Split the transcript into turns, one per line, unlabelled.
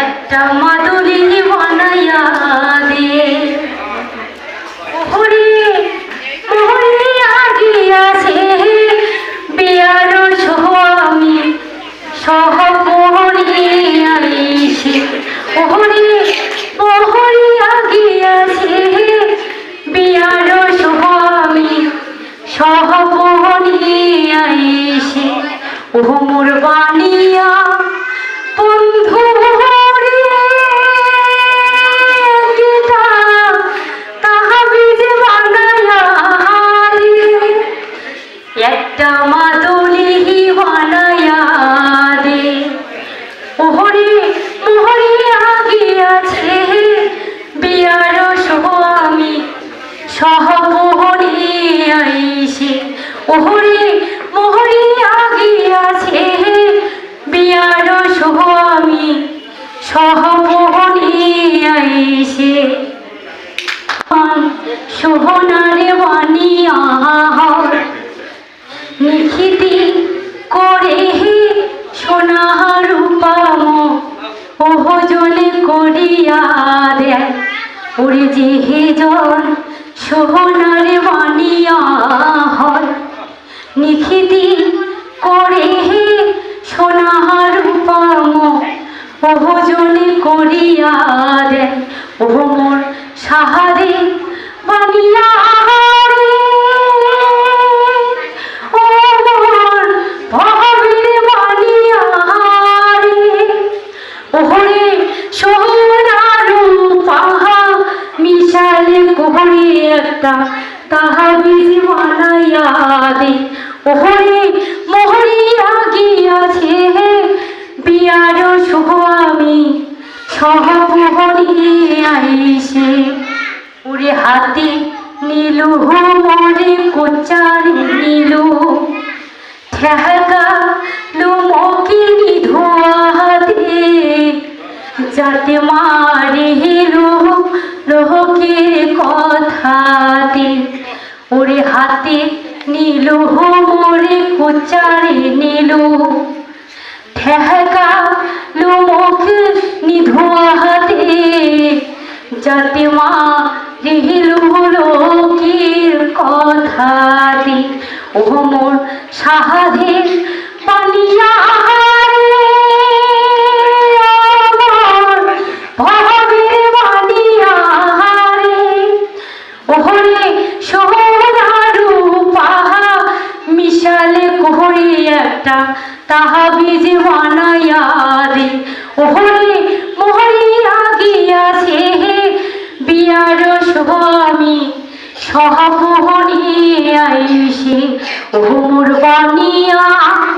একটা মাদুরি বনাইয়া সহপহরে আইসে ওহরে মোহরে আগিয়াছে। বিয়ার স্বামী সহপহরে আইসে। সোহনারে বানিয়া নিখিতি করে হে সোনা রূপাম ওহজনে করিয়া দেয়। ওরে যে জন শোভনারে বানিয়া হয়। নিখিতি করে সোনার রূপাম ভোজন করিয়া একটা তাহা বিধি বানাইয়া দে ওহরে মোহরিয়া গিয়াছে বিয়ার শুভ আমি সহপহরে আইসে। ওরে হাতে নীলু মরে কোচারে নীলু। ঠেকা লুমকি ধোয়াতে যাতে নীল মোরে কোচারে নীলু। ঠেকা লোমক নিধোয়া হাতে, যাতে মা রিহিল লোকের কথাতে ও মোর সাহাধের একটা তাহা বিজে বানাইয়া দে ওহরে আগিয়াছে হে বিয়ার স্বামী সহপহনে আইসে ওহর বানিয়া বন্ধুর